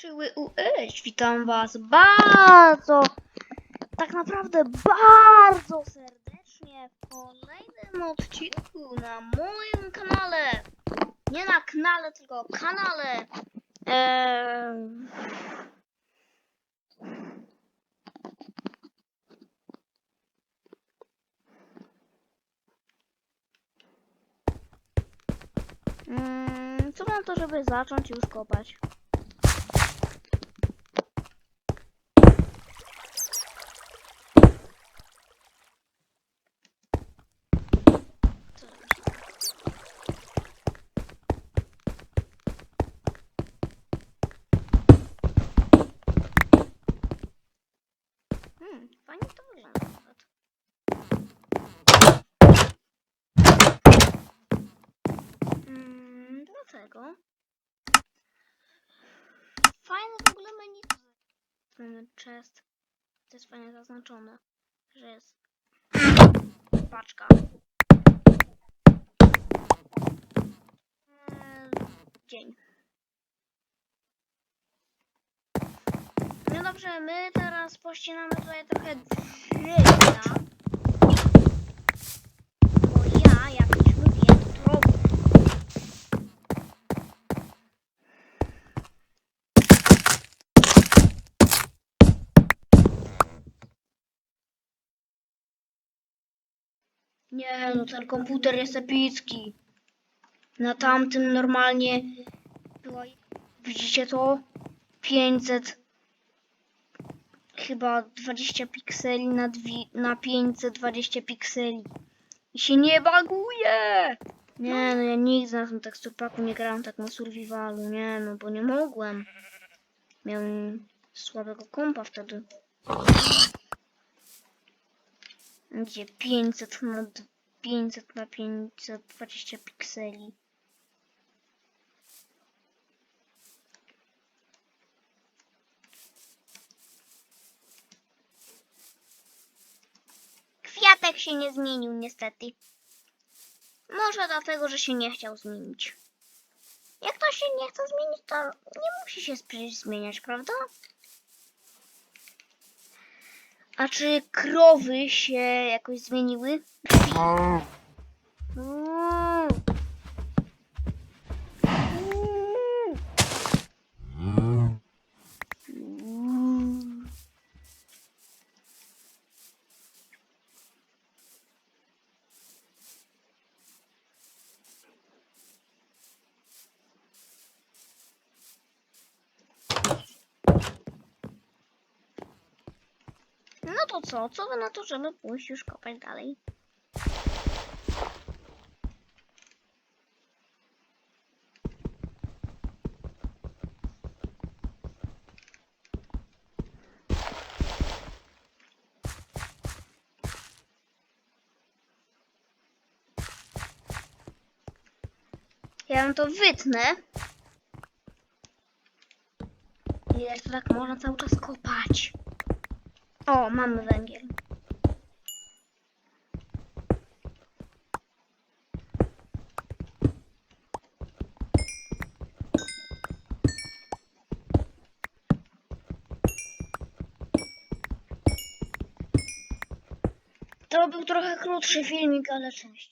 Czyły UX, witam was bardzo, tak naprawdę bardzo serdecznie w kolejnym odcinku na moim kanale. Nie na kanale, tylko kanale. Eee... Co mam to, żeby zacząć już kopać? Fajnie to wygląda nawet. Mm, dlatego. Fajne w ogóle menu. Ten chest. To jest fajnie zaznaczone, że jest paczka. Eee, dzień. No dobrze, my teraz pościnamy tutaj trochę drewna. Bo ja, jak już mówię, to Nie, no ten komputer jest epicki. Na tamtym normalnie widzicie to? 500, chyba 20 pikseli na, dwi, na 520 pikseli. I się nie baguje! Nie, no ja nigdy na tym teksturpaku nie grałem tak na survivalu, nie no, bo nie mogłem. Miałem słabego kompa wtedy. Gdzie 500 na d- 500 na 520 pikseli. Kwiatek się nie zmienił niestety. Może dlatego, że się nie chciał zmienić. Jak to się nie chce zmienić, to nie musi się zmieniać, prawda? A czy krowy się jakoś zmieniły? No to co? Co wy na to, żeby pójść już kopać dalej? Ja wam to wytnę. I jak to tak można cały czas kopać. O, mamy węgiel. To był trochę krótszy filmik, ale część.